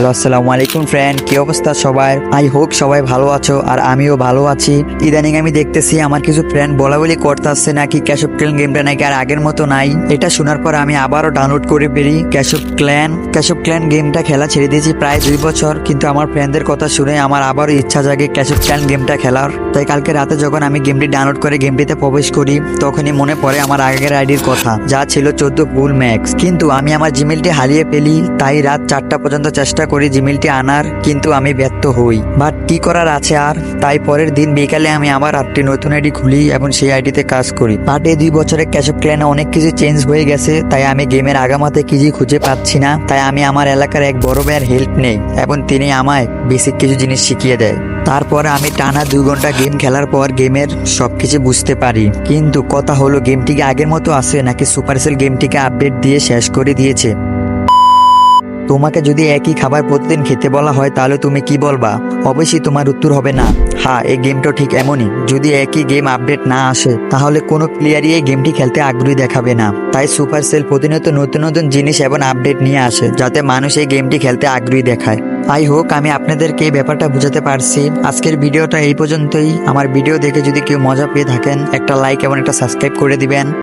Hello, আসসালামু আলাইকুম friend কি অবস্থা সবাই আই হোক সবাই ভালো আছো আর আমিও ভালো আছি। ইদানিং আমি দেখতেছি আমার কিছু ফ্রেন্ড বলা বলি আসছে নাকি ক্যাশ অফ ক্ল্যান গেমটা নাকি আর আগের মতো নাই। এটা শোনার পর আমি আবারও ডাউনলোড করে বেরি Clash of Clan Clash of Clan গেমটা খেলা ছেড়ে দিয়েছি প্রায় দুই বছর, কিন্তু আমার ফ্রেন্ডদের কথা শুনে আমার আবারও ইচ্ছা জাগে ক্যাশ অফ ক্ল্যান গেমটা খেলার। তাই কালকে রাতে যখন আমি গেমটি ডাউনলোড করে গেমটিতে প্রবেশ করি, তখনই মনে পড়ে আমার আগের আইডির কথা, যা ছিল চোদ্দ ফুল ম্যাক্স কিন্তু আমি আমার জিমেলটি হারিয়ে ফেলি, তাই রাত চারটা পর্যন্ত চেষ্টা করি জিমেলটি আনার, কিন্তু আমি ব্যর্থ হই। বাট কি করার আছে আর? তাই পরের দিন বিকালে আমি আবার আটটি নতুন আইডি খুলি এবং সেই আইডিতে কাজ করি। বাট এই দুই বছরে ক্যাশ অফ ক্ল্যানে অনেক কিছু চেঞ্জ হয়ে গেছে, তাই আমি গেমের আগামাতে কিছু খুঁজে পাচ্ছি না, তাই আমি আমার এলাকার এক বড় ভাইয়ের হেল্প নেই, এবং তিনি আমায় বেসিক কিছু জিনিস শিখিয়ে দেয়। তারপর আমি টানা দুই ঘণ্টা গেম খেলার পর গেমের সব কিছু বুঝতে পারি। কিন্তু কথা হলো, গেমটিকে আগের মতো আছে নাকি সুপারসেল গেমটিকে আপডেট দিয়ে শেষ করে দিয়েছে? তোমাকে যদি একই খাবার প্রতিদিন খেতে বলা হয়, তাহলে তুমি কি বলবা? অবশ্যই তোমার উত্তর হবে না। হ্যাঁ এই গেমটা ঠিক এমনই। যদি একই গেম আপডেট না আসে, তাহলে কোনো প্লেয়ারই এই গেমটি খেলতে আগ্রহী দেখাবে না। তাই সুপার সেল প্রতিনিয়ত নতুন নতুন জিনিস এবং আপডেট নিয়ে আসে, যাতে মানুষ এই গেমটি খেলতে আগ্রহী দেখায়। আই হোক, আমি আপনাদেরকে এই ব্যাপারটা বুঝাতে পারছি। আজকের ভিডিওটা এই পর্যন্তই। আমার ভিডিও দেখে যদি কেউ মজা পেয়ে থাকেন, একটা লাইক এবং একটা সাবস্ক্রাইব করে দিবেন।